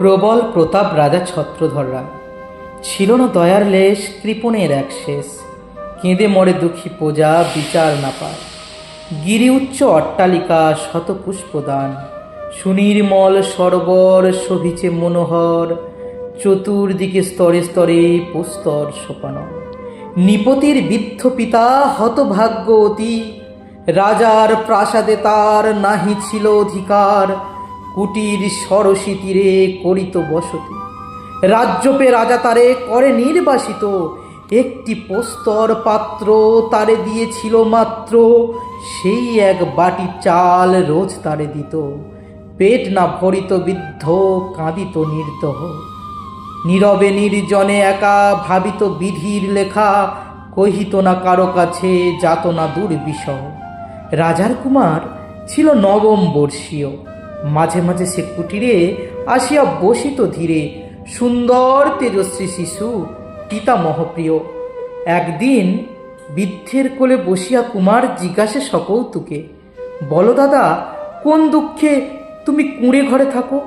প্রবল প্রতাপ রাজা ছত্রধররা। ছিল না দয়ার লেশ, কৃপণের এক শেষ। কেঁদে মরে দুঃখী প্রজা, বিচার না পায়। গিরি উচ্চ অট্টালিকা শত পুষ্পদান সুনির্মল সরোবর, শোভিছে মনোহর। চতুর্দিকে স্তরে স্তরে পুস্তর সোপানো। নিপতির বৃদ্ধ পিতা, হতভাগ্য অতি। রাজার প্রাসাদে তার নাহি ছিল অধিকার। কুটির সরসী তীরে করিত বসতি। রাজ্যপে রাজা তারে করে নির্বাসিত। একটি প্রস্তর পাত্র তারে দিয়েছিল মাত্র। সেই এক বাটি চাল রোজ তারে দিত। পেট না ভরিত বৃদ্ধ কাঁদিত নির্দহ। নীরবে নির্জনে একা ভাবিত বিধির লেখা কহিত না কারও কাছে, যাত না দুর্বিষহ। রাজার কুমার ছিল নবম বর্ষীয়। মাঝে মাঝে সে কুটিরে আসিয়া বসিত ধীরে। সুন্দর তেজস্বী শিশু পিতামহপ্রিয় একদিন বৃদ্ধের কোলে বসিয়া কুমার জিজ্ঞাসে সকৌতুকে বলো দাদা কোন দুঃখে তুমি কুঁড়ে ঘরে থাকো?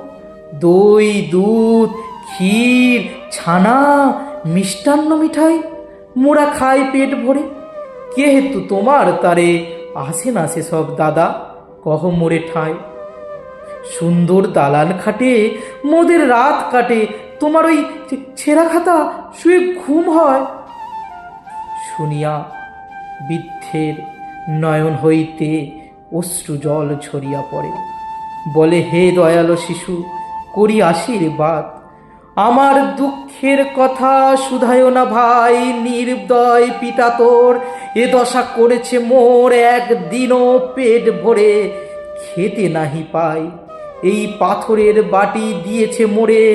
দই, দুধ, ক্ষীর, ছানা, মিষ্টান্ন মিঠাই মোড়া খাই পেট ভরে। কে হেতু তোমার তারে আসে না সব দাদা, কহ মোরে ঠাঁই। সুন্দর দালান খাটে, মোদের রাত কাটে, তোমার ওই ছেঁড়া খাতা শুয়ে ঘুম হয়। শুনিয়া বৃদ্ধের নয়ন হইতে অশ্রু জল ছড়িয়া পড়ে। বলে, হে দয়ালো শিশু, করি আশীর্বাদ। আমার দুঃখের কথা শুধায় না ভাই, নির্দয় পিতা তোর। এ দশা করেছে মোর, একদিনও পেট ভরে খেতে নাহি পাই। এই পাথরের বাটি দিয়েছে মোড়ে।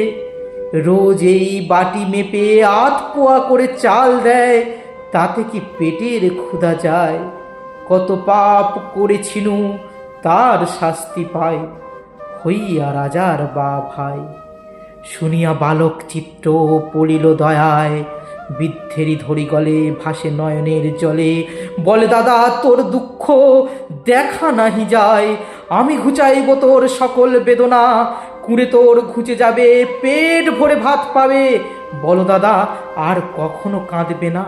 রোজ এই বাটি মেপে আধ পোয়া করে চাল দেয়, তাতে কি পেটের ক্ষুধা যায়? কত পাপ করেছিনু, তার শাস্তি পায় হইয়া রাজার বা ভাই। শুনিয়া বালক চিত্র পড়িল দয়ায়, বৃদ্ধেরই ধরি গলে ভাসে নয়নের জলে। বলে, দাদা, তোর দুঃখ দেখা নাহি যায় আমি ঘুচাইব তোর সকল বেদনা। কুঁড়ে তোর ঘুচে যাবে, পেট ভরে ভাত পাবে। বলো দাদা, আর কখনো কাঁদবে না।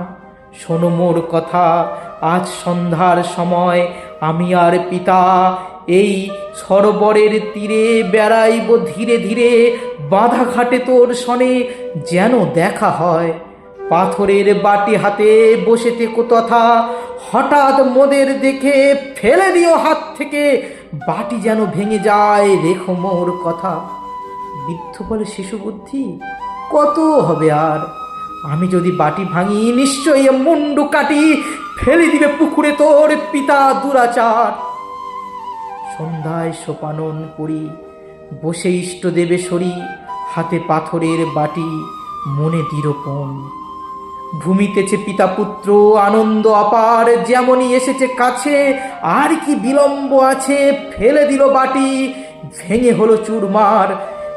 শোনো মোর কথা, আজ সন্ধ্যার সময় আমি আর পিতা এই সরোবরের তীরে বেড়াইব ধীরে ধীরে। বাঁধা ঘাটে তোর সনে যেন দেখা হয়। পাথরের বাটি হাতে বসে থেকো তথা। হঠাৎ মোদের দেখে ফেলে দিও হাত থেকে। বাটি যেন ভেঙে যায়, রেখো মোর কথা। বৃদ্ধ বলে, শিশু বুদ্ধি, কত হবে আর? আমি যদি বাটি ভাঙি, নিশ্চয়ই মুন্ডু কাটি ফেলে দিবে পুকুরে তোর পিতা দুরাচার। সন্ধ্যায় সোপানন করি বসে ইষ্টদেবে সরি হাতে পাথরের বাটি, মনে দৃঢ়পণ। ভূমিতেছে পিতা পুত্র, আনন্দ অপার যেমনই এসেছে কাছে, আর কি বিলম্ব আছে ফেলে দিল বাটি, ভেঙে হলো চুরমার।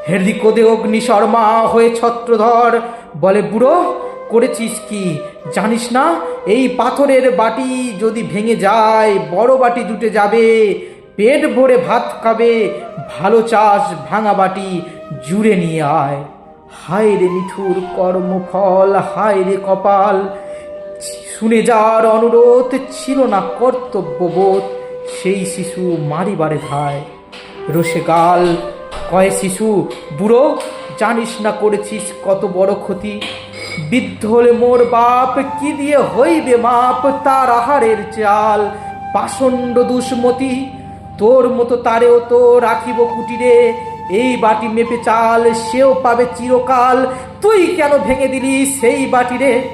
হৃদিকোদে অগ্নি শর্মা হয়ে ছত্রধর বলে, বুড়ো, করেছিস কি? জানিস না, এই পাথরের বাটি যদি ভেঙে যায়, বড় বাটি জুটে যাবে, পেট ভরে ভাত খাবে, ভালো চাষ ভাঙা বাটি জুড়ে নিয়ে আয়। হায় রে মিঠুর কর্মফল হায় রে কপাল। শুনে যার অনুরোধ ছিল না কর্তব্যবোধ, সেই শিশু মারিবারে ভাই। রসে গাল, কয়ে শিশু, বুড়ো, জানিস না করেছিস কত বড় ক্ষতি? বৃদ্ধ হলে মোর বাপ কি দিয়ে হইবে মাপ? তার আহারের চাল, পাষণ্ড দুষ্মতি। তোর মতো তারেও তো রাখিব কুটিরে। এই বাটি মেপে চাল, সেও পাবে চিরকাল। তুই কেন ভেঙে দিলি সেই বাটিরে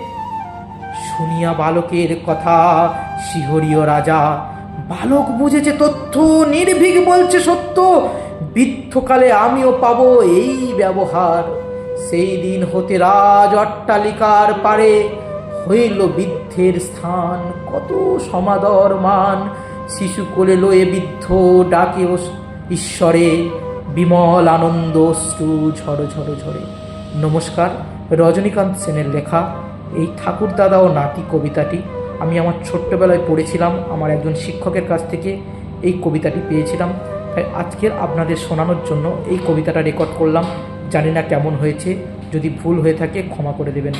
শুনিয়া বালকের কথা শিহরীয় রাজা। বালক বুঝেছে তথ্য, নির্ভীক বলছে সত্য। বৃদ্ধকালে আমিও পাব এই ব্যবহার। সেই দিন হতে রাজ অট্টালিকার পারে হইল বৃদ্ধের স্থান। কত সমাদর মান শিশু কোলে লয়ে বৃদ্ধ ডাকে ঈশ্বরে বিমল আনন্দ অশ্রু ঝড়ো ঝড়ো। ঝরে নমস্কার, রজনীকান্ত সেনের লেখা, এই ঠাকুর দাদা ও নাতি কবিতাটি। আমি আমার ছোট্টবেলায় পড়েছিলাম, আমার একজন শিক্ষকের কাছ থেকে এই কবিতাটি পেয়েছিলাম। তাই আজকের আপনাদের শোনানোর জন্য এই কবিতাটা রেকর্ড করলাম। জানি না কেমন হয়েছে, যদি ভুল হয়ে থাকে ক্ষমা করে দেবেন।